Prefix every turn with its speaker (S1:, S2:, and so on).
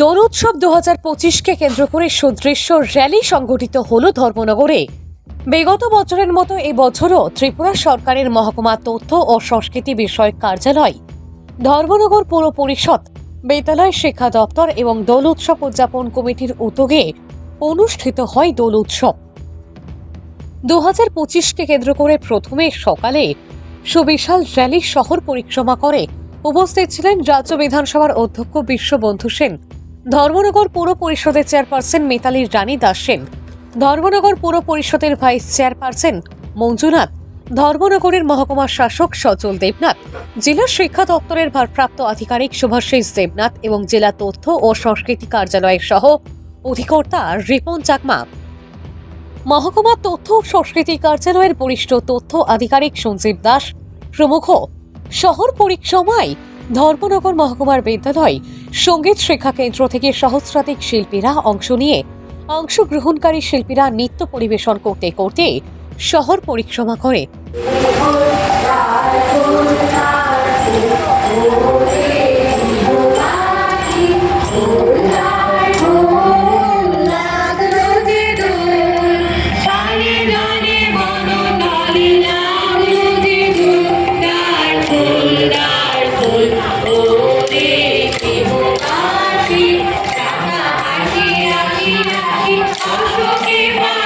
S1: দোল উৎসব দু হাজার পঁচিশকে কেন্দ্র করে সুদৃশ্য র্যালি সংগঠিত হল ধর্মনগরে। বিগত বছরের মতো এবছরও ত্রিপুরা সরকারের মহকুমা তথ্য ও সংস্কৃতি বিষয়ক কার্যালয়, ধর্মনগর পৌর পরিষদ, বিদ্যালয় শিক্ষা দপ্তর এবং দোল উৎসব উদযাপন কমিটির উদ্যোগে অনুষ্ঠিত হয় দোল উৎসব। দু হাজার পঁচিশকে কেন্দ্র করে প্রথমে সকালে সুবিশাল র্যালি শহর পরিক্রমা করে। উপস্থিত ছিলেন রাজ্য বিধানসভার অধ্যক্ষ বিশ্ববন্ধু সেন ধর্মনগর পৌর পরিষদের চেয়ারপারসন মিতালি রানী দাস সেন ধর্মনগর পৌর পরিষদের ভাইস চেয়ারপারসন মঞ্জুনাথ, ধর্মনগরের মহকুমা শাসক সচল দেবনাথ, জেলা শিক্ষা দপ্তরের ভারপ্রাপ্ত আধিকারিক শুভাশিস দেবনাথ এবং জেলা তথ্য ও সংস্কৃতি কার্যালয়ের সহ অধিকর্তা রিপন চাকমা। মহকুমা তথ্য ও সংস্কৃতি কার্যালয়ের বরিষ্ঠ তথ্য আধিকারিক সঞ্জীব দাস প্রমুখ। শহর পরিক্রমায় ধর্মনগর মহকুমার বিদ্যালয় সংগীত শিক্ষা কেন্দ্র থেকে সহস্রাধিক শিল্পীরা অংশ নিয়ে অংশগ্রহণকারী শিল্পীরা নৃত্য পরিবেশন করতে করতে শহর পরিক্রমা করে।
S2: ¡Ay, সুখী